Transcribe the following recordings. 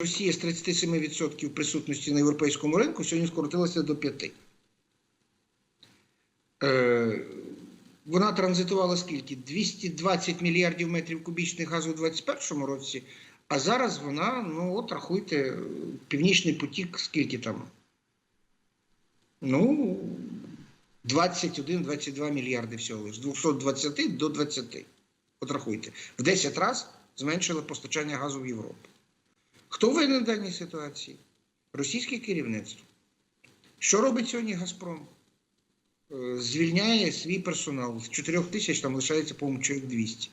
Росія з 37% присутності на європейському ринку сьогодні скоротилася до 5%. Е, вона транзитувала скільки? 220 мільярдів метрів кубічних газу у 2021 році, а зараз вона, ну от рахуйте, Північний потік, скільки там? Ну, 21-22 мільярди всього лиш. З 220 до 20. От рахуйте. В 10 разів зменшили постачання газу в Європу. Хто винен в даній ситуації? Російське керівництво. Що робить сьогодні Газпром? Е, Звільняє свій персонал. З 4 тисяч там лишається, по-моєму, чоловік 200.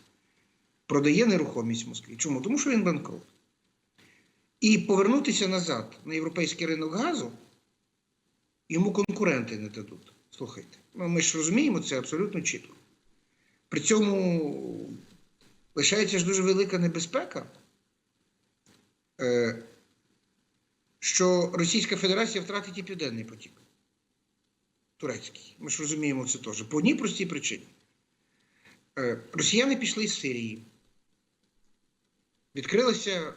Продає нерухомість в Москві. Чому? Тому що він банкрут. І повернутися назад на європейський ринок газу йому конкуренти не дадуть. Слухайте. Ну, ми ж розуміємо це абсолютно чітко. При цьому лишається ж дуже велика небезпека, що Російська Федерація втратить і Південний потік. Турецький. Ми ж розуміємо це теж. По одній простій причині. Е, Росіяни пішли з Сирії. Відкрилася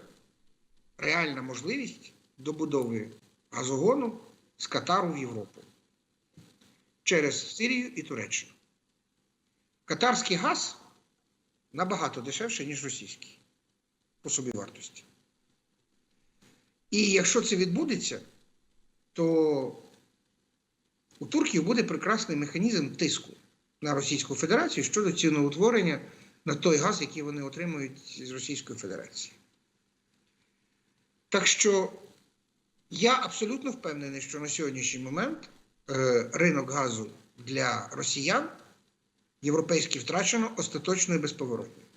реальна можливість добудови газогону з Катару в Європу через Сирію і Туреччину. Катарський газ набагато дешевше, ніж російський по собівартості. І якщо це відбудеться, то у турків буде прекрасний механізм тиску на Російську Федерацію щодо ціноутворення на той газ, який вони отримують з Російської Федерації. Так що я абсолютно впевнений, що на сьогоднішній момент е, ринок газу для росіян європейський втрачено остаточно і безповоротно.